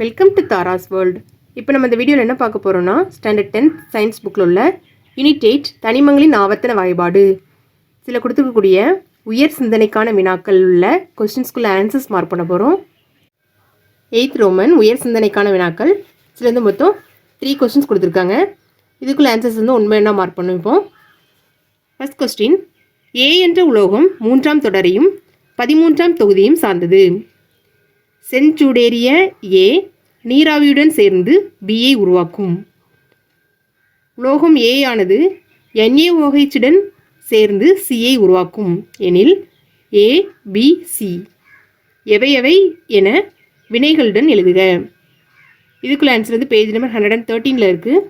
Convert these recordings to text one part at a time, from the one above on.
Welcome to Tara's world இப்போ நம்ம இந்த வீடியோவில் என்ன பார்க்க போகிறோம்னா ஸ்டாண்டர்ட் டென்த் சயின்ஸ் புக்கில் உள்ள யூனிட் எயிட் தனிமங்களின் ஆவர்த்தன வாய்பாடு சில கொடுத்துருக்கக்கூடிய உயர் சிந்தனைக்கான வினாக்கள் உள்ள கொஸ்டின்ஸ்குள்ள ஆன்சர்ஸ் மார்க் பண்ண போகிறோம் எயித் ரோமன் உயர் சிந்தனைக்கான வினாக்கள். சில வந்து மொத்தம் த்ரீ கொஸ்டின்ஸ் கொடுத்துருக்காங்க. இதுக்குள்ள ஆன்சர்ஸ் வந்து உண்மை என்ன மார்க் பண்ணுவோம் ஃபஸ்ட் கொஸ்டின் ஏ என்ற உலோகம் மூன்றாம் தொடரையும் பதிமூன்றாம் தொகுதியும் சார்ந்தது. செஞ்சூடேரிய ஏ நீராவியுடன் சேர்ந்து பியை உருவாக்கும். உலோகம் ஏ ஆனது NaOH உடன் சேர்ந்து சியை உருவாக்கும். எனில் ஏ பி சி எவை எவை என வினைகளுடன் எழுதுக. இதுக்குள்ள ஆன்சர் வந்து பேஜ் நம்பர் ஹண்ட்ரட் அண்ட் தேர்ட்டீனில் இருக்குது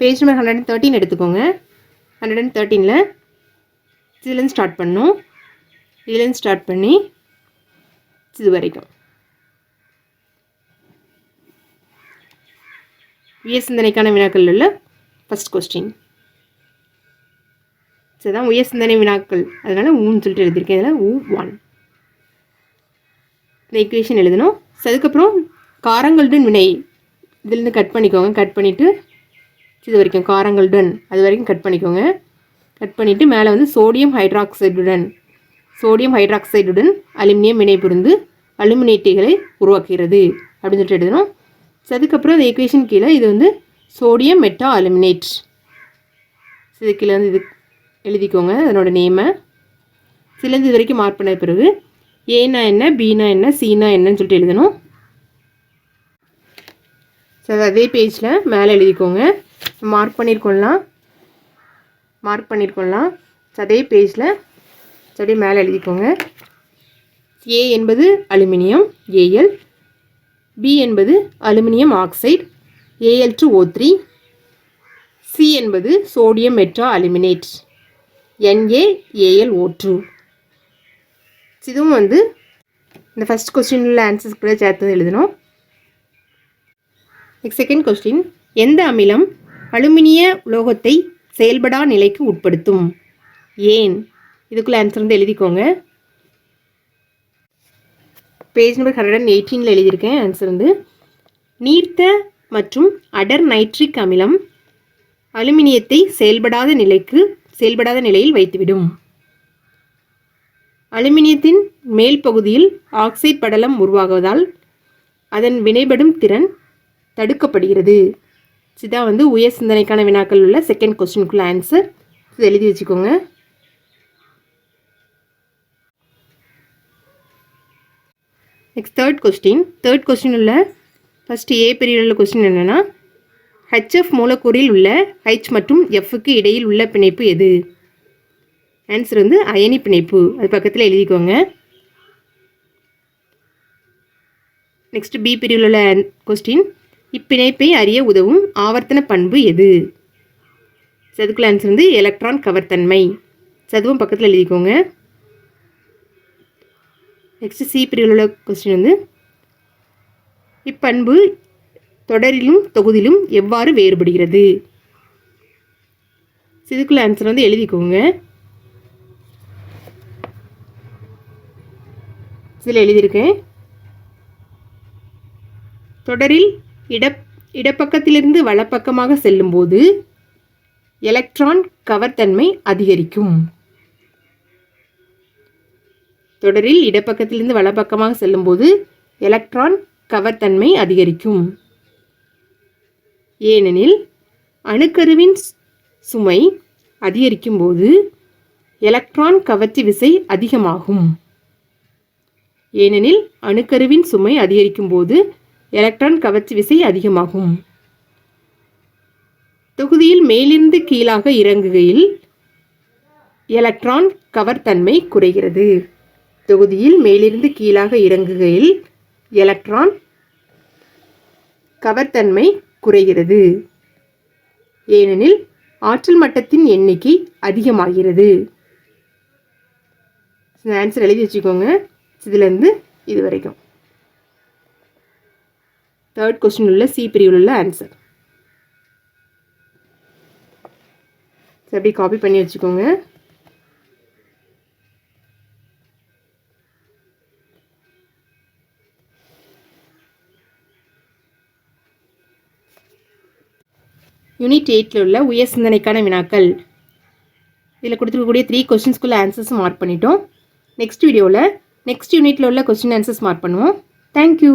page number hundred and thirteen எடுத்துக்கோங்க. ஹண்ட்ரட் அண்ட் தேர்ட்டீனில் இதுலேருந்து ஸ்டார்ட் பண்ணும். இதுலேருந்து ஸ்டார்ட் பண்ணி இது வரைக்கும் உயர் சிந்தனைக்கான வினாக்கள் உள்ள ஃபஸ்ட் கொஸ்டின் இதுதான் உயர் சிந்தனை வினாக்கள். அதனால ஊன்னு சொல்லிட்டு எழுதியிருக்கேன். இதில் ஊ ஒன் இந்த ஈக்குவேஷன் எழுதணும். ஸோ அதுக்கப்புறம் காரங்களுடன் வினை. இதுலேருந்து கட் பண்ணிக்கோங்க. கட் பண்ணிவிட்டு இது வரைக்கும் காரங்களுடன். அது வரைக்கும் கட் பண்ணிக்கோங்க. கட் பண்ணிவிட்டு மேலே வந்து சோடியம் ஹைட்ராக்சைடுடன் சோடியம் ஹைட்ராக்சைடுடன் அலுமினியம் வினைபுரிந்து புரிந்து அலுமினேட்டுகளை உருவாக்குகிறது அப்படின்னு சொல்லிட்டு எழுதணும். அதுக்கப்புறம் அந்த ஈக்குவேஷன் கீழே இது வந்து சோடியம் மெட்டா அலுமினேட் இது கீழே வந்து இது எழுதிக்கோங்க அதனோட நேமை சிலந்து இது வரைக்கும் மார்க் பண்ண பிறகு ஏனா என்ன பீனா என்ன சீனா என்னன்னு சொல்லிட்டு எழுதணும். சரி அதே பேஜில் மேலே எழுதிக்கோங்க. மார்க் பண்ணியிருக்கோம்லாம் மார்க் பண்ணியிருக்கோம்லாம் அதே பேஜில் அப்படியே மேலே எழுதிக்கோங்க. ஏ என்பது அலுமினியம் ஏஎல் பி என்பது aluminium oxide A L two O three C என்பது sodium meta aluminate N A A L O two இதுவும் வந்து இந்த ஃபஸ்ட் கொஸ்டினில் ஆன்சர்ஸ் கூட சேர்த்து எழுதணும். நெக்ஸ்ட் செகண்ட் கொஸ்டின் எந்த அமிலம் அலுமினிய உலோகத்தை செயல்படா நிலைக்கு உட்படுத்தும்? ஏன்? இதுக்குள்ளே ஆன்சர் வந்து எழுதிக்கோங்க. பேஜ் நம்பர் ஹண்ட்ரட் அண்ட் எயிட்டீனில் எழுதியிருக்கேன் ஆன்சர் வந்து. நீர்த்த மற்றும் அடர் நைட்ரிக் அமிலம் அலுமினியத்தை செயல்படாத நிலைக்கு செயல்படாத நிலையில் வைத்துவிடும். அலுமினியத்தின் மேல் பகுதியில் ஆக்சைடு படலம் உருவாகுவதால் அதன் வினைபடும் திறன் தடுக்கப்படுகிறது. இதுதான் வந்து உயர் சிந்தனைக்கான வினாக்கள் உள்ள செகண்ட் கொஸ்டினுக்குள்ள ஆன்சர் இது எழுதி வச்சுக்கோங்க. Next third question third question உள்ள ஃபஸ்ட்டு ஏ பிரிவில் உள்ள கொஸ்டின் என்னென்னா ஹெச்எஃப் மூலக்கூறில் உள்ள ஹெச் மற்றும் எஃப்க்கு இடையில் உள்ள பிணைப்பு எது? ஆன்சர் வந்து அயனி பிணைப்பு. அது பக்கத்தில் எழுதிக்கோங்க. நெக்ஸ்ட் பி பிரிவில் உள்ள கொஸ்டின் இப்பிணைப்பை அறிய உதவும் ஆவர்த்தன பண்பு எது? சதுக்குள்ள ஆன்சர் வந்து எலக்ட்ரான் கவர்த்தன்மை சதுவும் பக்கத்தில் எழுதிக்கோங்க. நெக்ஸ்ட் சி பிரிவில் உள்ள கொஸ்டின் வந்து இப்பண்பு தொடரிலும் தொகுதியிலும் எவ்வாறு வேறுபடுகிறது? இதுக்குள்ள ஆன்சர் வந்து எழுதிக்கோங்க. இதில் எழுதியிருக்கேன். தொடரில் இட இடப்பக்கத்திலிருந்து வலப்பக்கமாக செல்லும்போது எலக்ட்ரான் கவர்த்தன்மை அதிகரிக்கும். தொடரில் இடப்பக்கத்திலிருந்து வலப்பக்கமாக செல்லும்போது எலக்ட்ரான் தன்மை அதிகரிக்கும். ஏனெனில் அணுக்கருவின் சு- சுமை அதிகரிக்கும் போது எலக்ட்ரான் கவர்ச்சி விசை அதிகமாகும். ஏனெனில் அணுக்கருவின் சுமை அதிகரிக்கும் போது எலக்ட்ரான் கவர்ச்சி விசை அதிகமாகும். தொகுதியில் மேலிருந்து கீழாக இறங்குகையில் எலக்ட்ரான் தன்மை குறைகிறது. தொகுதியில் மேலிருந்து கீழாக இறங்குகையில் எலக்ட்ரான் கவர்தன்மை குறைகிறது. ஏனெனில் ஆற்றல் மட்டத்தின் எண்ணிக்கை அதிகமாகிறது. இந்த ஆன்சர் எழுதி வச்சுக்கோங்க. இதுலேருந்து இது வரைக்கும். தேர்ட் கொஸ்டின் உள்ள சி பிரிவில் உள்ள ஆன்சர் அப்படி காப்பி பண்ணி வச்சுக்கோங்க. யூனிட் எயிட்டில் உள்ள உயர் சிந்தனைக்கான வினாக்கள். இதில் கொடுத்துருக்கக்கூடிய த்ரீ கொஸ்டின்ஸ்குள்ள ஆன்சர்ஸ் மார்க் பண்ணிட்டோம். நெக்ஸ்ட் வீடியோவில் நெக்ஸ்ட் யூனிட்டில் உள்ள கொஸ்டின் ஆன்சர்ஸ் மார்க் பண்ணுவோம். Thank you